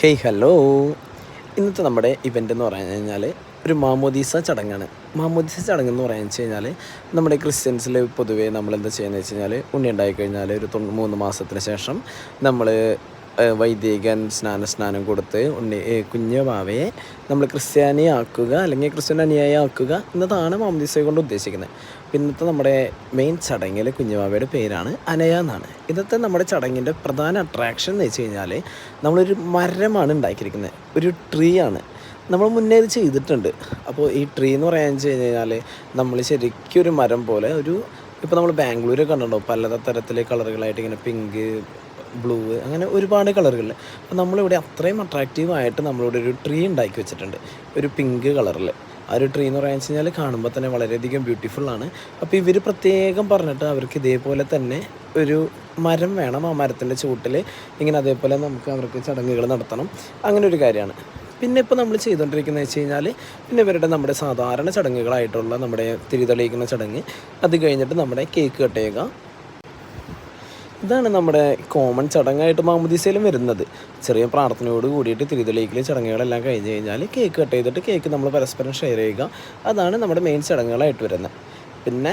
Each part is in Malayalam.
ഹേയ് ഹലോ ഇന്നത്തെ നമ്മുടെ ഇവന്റ് എന്ന് പറഞ്ഞു കഴിഞ്ഞാൽ ഒരു മാമോദീസ ചടങ്ങാണ്. മാമോദീസ ചടങ്ങ് എന്ന് വെച്ച് കഴിഞ്ഞാൽ നമ്മുടെ ക്രിസ്ത്യൻസിൽ പൊതുവേ നമ്മൾ എന്താ ചെയ്യുന്നത് വെച്ച് കഴിഞ്ഞാൽ ഉണ്ണി ഉണ്ടായിക്കഴിഞ്ഞാൽ ഒരു തൊണ്ണൂ മൂന്ന് മാസത്തിന് ശേഷം നമ്മൾ വൈദികൻ സ്നാന സ്നാനം കൊടുത്ത് ഉണ്ണി കുഞ്ഞു ബാവയെ നമ്മൾ ക്രിസ്ത്യാനിയാക്കുക അല്ലെങ്കിൽ ക്രിസ്ത്യൻ അനുയായി ആക്കുക എന്നതാണ് മാമദീസ കൊണ്ട് ഉദ്ദേശിക്കുന്നത്. ഇന്നത്തെ നമ്മുടെ മെയിൻ ചടങ്ങിൽ കുഞ്ഞുമാവയുടെ പേരാണ് അനയ എന്നാണ്. ഇന്നത്തെ നമ്മുടെ ചടങ്ങിന്റെ പ്രധാന അട്രാക്ഷൻ എന്ന് വെച്ച് കഴിഞ്ഞാൽ നമ്മളൊരു മരമാണ് ഉണ്ടാക്കിയിരിക്കുന്നത്. ഒരു ട്രീ ആണ്. നമ്മൾ മുന്നേ ഇത് ചെയ്തിട്ടുണ്ട്. അപ്പോൾ ഈ ട്രീ എന്ന് പറയാൻ വെച്ച് കഴിഞ്ഞാൽ നമ്മൾ ശരിക്കും ഒരു മരം പോലെ ഒരു ഇപ്പോൾ നമ്മൾ ബാംഗ്ലൂർ കണ്ടിട്ടുണ്ടോ? പല തരത്തിലെ കളറുകളായിട്ട് ഇങ്ങനെ പിങ്ക് ബ്ലൂ അങ്ങനെ ഒരുപാട് കളറുകളിൽ അപ്പോൾ നമ്മളിവിടെ അത്രയും അട്രാക്റ്റീവ് ആയിട്ട് നമ്മളിവിടെ ഒരു ട്രീ ഉണ്ടാക്കി വെച്ചിട്ടുണ്ട്. ഒരു പിങ്ക് കളറിൽ ആ ഒരു ട്രീ എന്ന് പറയാന്ന് വെച്ച് കഴിഞ്ഞാൽ കാണുമ്പോൾ തന്നെ വളരെയധികം ബ്യൂട്ടിഫുൾ ആണ്. അപ്പോൾ ഇവർ പ്രത്യേകം പറഞ്ഞിട്ട് അവർക്ക് ഇതേപോലെ തന്നെ ഒരു മരം വേണം. ആ മരത്തിന്റെ ചൂട്ടിൽ ഇങ്ങനെ അതേപോലെ നമുക്ക് അവർക്ക് ചടങ്ങുകൾ നടത്തണം. അങ്ങനെ ഒരു കാര്യമാണ്. പിന്നെ ഇപ്പോൾ നമ്മൾ ചെയ്തുകൊണ്ടിരിക്കുന്നത് വെച്ച് കഴിഞ്ഞാൽ പിന്നെ ഇവരുടെ നമ്മുടെ സാധാരണ ചടങ്ങുകളായിട്ടുള്ള നമ്മുടെ തിരിതെളിയിക്കുന്ന ചടങ്ങ്. അത് കഴിഞ്ഞിട്ട് നമ്മുടെ കേക്ക് കട്ട് ചെയ്യുക. ഇതാണ് നമ്മുടെ കോമൺ ചടങ്ങായിട്ട് മാമുദീസയിലും വരുന്നത്. ചെറിയ പ്രാർത്ഥനയോട് കൂടിയിട്ട് തിരിതെളിയിക്കൽ ചടങ്ങുകളെല്ലാം കഴിഞ്ഞ് കഴിഞ്ഞാൽ കേക്ക് കട്ട് ചെയ്തിട്ട് കേക്ക് നമ്മൾ പരസ്പരം ഷെയർ ചെയ്യുക. അതാണ് നമ്മുടെ മെയിൻ ചടങ്ങുകളായിട്ട് വരുന്നത്. പിന്നെ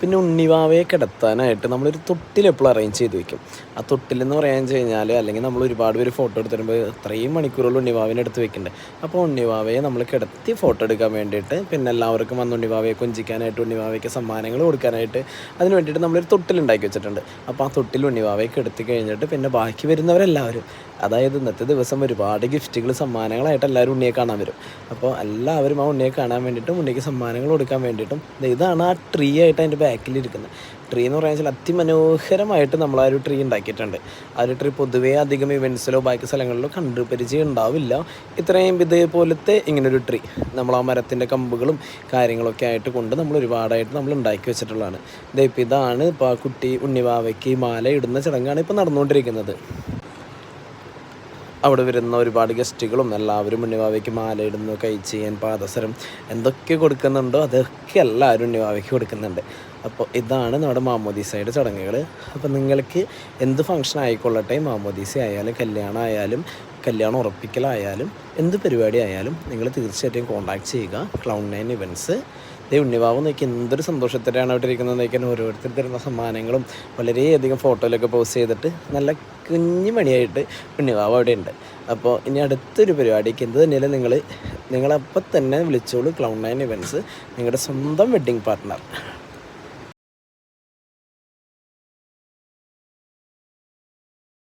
പിന്നെ ഉണ്ണിവാവയെ കിടത്താനായിട്ട് നമ്മളൊരു തൊട്ടിൽ എപ്പോഴും അറേഞ്ച് ചെയ്ത് വെക്കും. ആ തൊട്ടിലെന്ന് പറയാൻ വെച്ച് കഴിഞ്ഞാൽ അല്ലെങ്കിൽ നമ്മൾ ഒരുപാട് പേര് ഫോട്ടോ എടുത്ത് തരുമ്പോൾ ഇത്രയും മണിക്കൂറുകൾ ഉണ്ണിവാവിനെ എടുത്ത് വെക്കുന്നുണ്ട് അപ്പോൾ ഉണ്ണിവാവയെ നമ്മൾ കിടത്തി ഫോട്ടോ എടുക്കാൻ വേണ്ടിയിട്ട് പിന്നെ എല്ലാവർക്കും വന്ന് ഉണ്ണിവാവയെ കൊഞ്ചിക്കാനായിട്ട് ഉണ്ണിവാവയ്ക്ക് സമ്മാനങ്ങൾ കൊടുക്കാനായിട്ട് അതിന് വേണ്ടിയിട്ട് നമ്മളൊരു തൊട്ടിൽ ഉണ്ടാക്കി വെച്ചിട്ടുണ്ട്. അപ്പോൾ ആ തൊട്ടിൽ ഉണ്ണിവാവയെ കിടത്തി കഴിഞ്ഞിട്ട് പിന്നെ ബാക്കി വരുന്നവരെല്ലാവരും അതായത് ഇന്നത്തെ ദിവസം ഒരുപാട് ഗിഫ്റ്റുകൾ സമ്മാനങ്ങളായിട്ട് എല്ലാവരും ഉണ്ണിയെ കാണാൻ വരും. അപ്പോൾ എല്ലാവരും ആ ഉണ്ണിയെ കാണാൻ വേണ്ടിയിട്ടും ഉണ്ണിക്ക് സമ്മാനങ്ങൾ കൊടുക്കാൻ വേണ്ടിയിട്ടും ഇതാണ് ആ ട്രീ ആയിട്ട് അതിന്റെ ബാക്കിലിരിക്കുന്നത് ട്രീ എന്ന് പറയുന്നത് അതിമനോഹരമായിട്ട് നമ്മൾ ആ ഒരു ട്രീ ഉണ്ടാക്കിയിട്ടുണ്ട്. ആ ഒരു ട്രീ പൊതുവേ അധികം ഇവൻസിലോ ബാക്കി സ്ഥലങ്ങളിലോ കണ്ടു പരിചയം ഉണ്ടാവില്ല. ഇത്രയും ഇതേപോലത്തെ ഇങ്ങനൊരു ട്രീ നമ്മൾ ആ മരത്തിന്റെ കമ്പുകളും കാര്യങ്ങളൊക്കെ ആയിട്ട് കൊണ്ട് നമ്മൾ ഒരുപാടായിട്ട് നമ്മൾ ഉണ്ടാക്കി വെച്ചിട്ടുള്ളതാണ്. ഇപ്പം ഇതാണ് ഇപ്പോൾ ആ കുട്ടി ഉണ്ണിവാവയ്ക്ക് മാല ഇടുന്ന ചടങ്ങാണ് ഇപ്പോൾ നടന്നുകൊണ്ടിരിക്കുന്നത്. അവിടെ വരുന്ന ഒരുപാട് ഗസ്റ്റുകളും എല്ലാവരും ഉണ്ണിവാവയ്ക്ക് മാലയിടുന്നു കൈ ചെയ്യാൻ പാദസരം എന്തൊക്കെ കൊടുക്കുന്നുണ്ടോ അതൊക്കെ എല്ലാവരും ഉണ്ണിവാവയ്ക്ക് കൊടുക്കുന്നുണ്ട്. അപ്പോൾ ഇതാണ് നമ്മുടെ മാമോദീസയുടെ ചടങ്ങുകൾ. അപ്പോൾ നിങ്ങൾക്ക് എന്ത് ഫംഗ്ഷൻ ആയിക്കൊള്ളട്ടെ മാമോദീസ ആയാലും കല്യാണം ആയാലും കല്യാണം ഉറപ്പിക്കലായാലും എന്ത് പരിപാടി ആയാലും നിങ്ങൾ തീർച്ചയായിട്ടും കോൺടാക്ട് ചെയ്യുക. ക്ലൗൺ നയൻ ഇവന്റ്സ് ദേ ഉണ്ണിവാവ് നോക്കി എന്തൊരു സന്തോഷത്തിലാണ് അവിടെ ഇരിക്കുന്നത്. നോക്കിയാൽ ഓരോരുത്തർ തരുന്ന സമ്മാനങ്ങളും വളരെയധികം ഫോട്ടോയിലൊക്കെ പോസ്റ്റ് ചെയ്തിട്ട് നല്ല കുഞ്ഞു മണിയായിട്ട് അവിടെ ഉണ്ട് അപ്പോൾ ഇനി അടുത്തൊരു പരിപാടിക്ക് എന്ത് തന്നെയാലും നിങ്ങൾ നിങ്ങളപ്പം തന്നെ വിളിച്ചോളൂ ക്ലൗൺ നയൻ ഇവൻസ് നിങ്ങളുടെ സ്വന്തം വെഡ്ഡിങ് പാർട്ട്ണർ